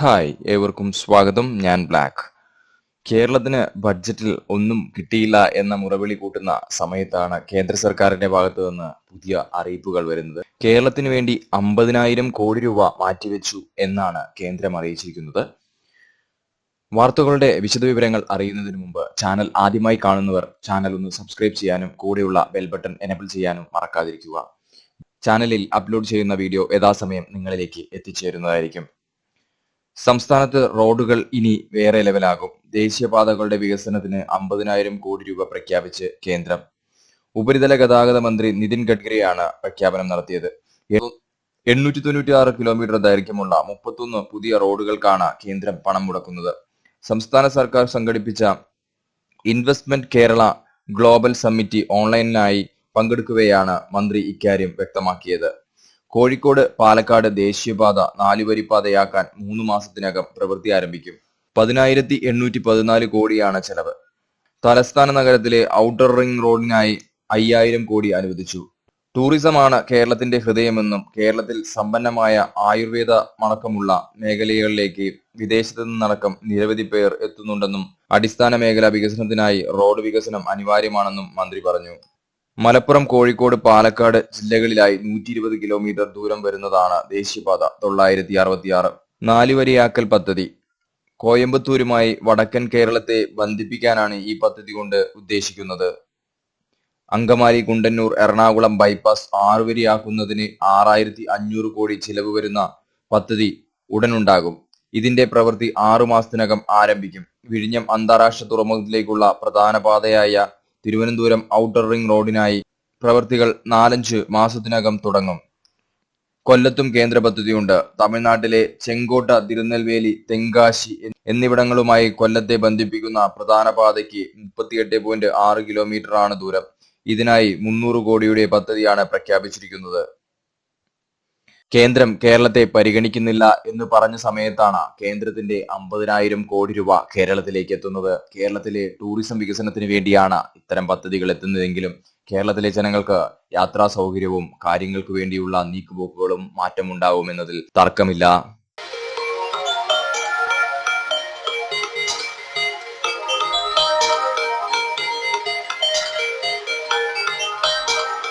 Hi ഏവർക്കും സ്വാഗതം. ഞാൻ ബ്ലാക്ക്. കേരളത്തിന് ബഡ്ജറ്റിൽ ഒന്നും കിട്ടിയില്ല എന്ന മുറവിളി കൂട്ടുന്ന സമയത്താണ് കേന്ദ്ര സർക്കാരിന്റെ ഭാഗത്തു നിന്ന് പുതിയ അറിയിപ്പുകൾ വരുന്നത്. കേരളത്തിന് വേണ്ടി അമ്പതിനായിരം കോടി രൂപ മാറ്റിവെച്ചു എന്നാണ് കേന്ദ്രം അറിയിച്ചിരിക്കുന്നത്. വാർത്തകളുടെ വിശദവിവരങ്ങൾ അറിയുന്നതിന് മുമ്പ് ചാനൽ ആദ്യമായി കാണുന്നവർ ചാനൽ ഒന്ന് സബ്സ്ക്രൈബ് ചെയ്യാനും കൂടെയുള്ള ബെൽ ബട്ടൺ എനബിൾ ചെയ്യാനും മറക്കാതിരിക്കുക. ചാനലിൽ അപ്ലോഡ് ചെയ്യുന്ന വീഡിയോ യഥാസമയം നിങ്ങളിലേക്ക് എത്തിച്ചേരുന്നതായിരിക്കും. സംസ്ഥാനത്ത് റോഡുകൾ ഇനി വേറെ ലെവലാകും. ദേശീയപാതകളുടെ വികസനത്തിന് അമ്പതിനായിരം കോടി രൂപ പ്രഖ്യാപിച്ച് കേന്ദ്രം. ഉപരിതല ഗതാഗത മന്ത്രി നിതിൻ ഗഡ്കരിയാണ് പ്രഖ്യാപനം നടത്തിയത്. എണ്ണൂറ്റി തൊണ്ണൂറ്റി ആറ് കിലോമീറ്റർ ദൈർഘ്യമുള്ള മുപ്പത്തൊന്ന് പുതിയ റോഡുകൾക്കാണ് കേന്ദ്രം പണം മുടക്കുന്നത്. സംസ്ഥാന സർക്കാർ സംഘടിപ്പിച്ച ഇൻവെസ്റ്റ്മെന്റ് കേരള ഗ്ലോബൽ സമ്മിറ്റി ഓൺലൈനിലായി പങ്കെടുക്കുകയാണ് മന്ത്രി ഇക്കാര്യം വ്യക്തമാക്കിയത്. കോഴിക്കോട് പാലക്കാട് ദേശീയപാത നാലുവരിപ്പാതയാക്കാൻ മൂന്ന് മാസത്തിനകം പ്രവൃത്തി ആരംഭിക്കും. പതിനായിരത്തി എണ്ണൂറ്റി പതിനാല് കോടിയാണ് ചെലവ്. തലസ്ഥാന നഗരത്തിലെ ഔട്ടർ റിംഗ് റോഡിനായി അയ്യായിരം കോടി അനുവദിച്ചു. ടൂറിസമാണ് കേരളത്തിന്റെ ഹൃദയമെന്നും കേരളത്തിൽ സമ്പന്നമായ ആയുർവേദ മണക്കമുള്ള മേഖലകളിലേക്ക് വിദേശത്തു നിന്നടക്കം നിരവധി പേർ എത്തുന്നുണ്ടെന്നും അടിസ്ഥാന മേഖല വികസനത്തിനായി റോഡ് വികസനം അനിവാര്യമാണെന്നും മന്ത്രി പറഞ്ഞു. മലപ്പുറം കോഴിക്കോട് പാലക്കാട് ജില്ലകളിലായി നൂറ്റി ഇരുപത് കിലോമീറ്റർ ദൂരം വരുന്നതാണ് ദേശീയപാത തൊള്ളായിരത്തി അറുപത്തിയാറ് നാലുവരിയാക്കൽ പദ്ധതി. കോയമ്പത്തൂരുമായി വടക്കൻ കേരളത്തെ ബന്ധിപ്പിക്കാനാണ് ഈ പദ്ധതി കൊണ്ട് ഉദ്ദേശിക്കുന്നത്. അങ്കമാലി കുണ്ടന്നൂർ എറണാകുളം ബൈപ്പാസ് ആറുവരിയാക്കുന്നതിന് ആറായിരത്തി അഞ്ഞൂറ് കോടി ചിലവ് വരുന്ന പദ്ധതി ഉടനുണ്ടാകും. ഇതിന്റെ പ്രവൃത്തി ആറു മാസത്തിനകം ആരംഭിക്കും. വിഴിഞ്ഞം അന്താരാഷ്ട്ര തുറമുഖത്തിലേക്കുള്ള പ്രധാന പാതയായ തിരുവനന്തപുരം ഔട്ടർ റിംഗ് റോഡിനായി പ്രവൃത്തികൾ നാലഞ്ച് മാസത്തിനകം തുടങ്ങും. കൊല്ലത്തും കേന്ദ്ര പദ്ധതിയുണ്ട്. തമിഴ്നാട്ടിലെ ചെങ്കോട്ട തിരുനെൽവേലി തെങ്കാശി എന്നിവിടങ്ങളുമായി കൊല്ലത്തെ ബന്ധിപ്പിക്കുന്ന പ്രധാന പാതയ്ക്ക് മുപ്പത്തിയെട്ട് പോയിന്റ് ആറ് കിലോമീറ്റർ ആണ് ദൂരം. ഇതിനായി മുന്നൂറ് കോടിയുടെ പദ്ധതിയാണ് പ്രഖ്യാപിച്ചിരിക്കുന്നത്. കേന്ദ്രം കേരളത്തെ പരിഗണിക്കുന്നില്ല എന്ന് പറഞ്ഞ സമയത്താണ് കേന്ദ്രത്തിന്റെ അമ്പതിനായിരം കോടി രൂപ കേരളത്തിലേക്ക് എത്തുന്നത്. കേരളത്തിലെ ടൂറിസം വികസനത്തിന് വേണ്ടിയാണ് ഇത്തരം പദ്ധതികൾ എത്തുന്നതെങ്കിലും കേരളത്തിലെ ജനങ്ങൾക്ക് യാത്രാ സൗകര്യവും കാര്യങ്ങൾക്ക് വേണ്ടിയുള്ള നീക്കുപോക്കുകളും മാറ്റമുണ്ടാവുമെന്നതിൽ തർക്കമില്ല.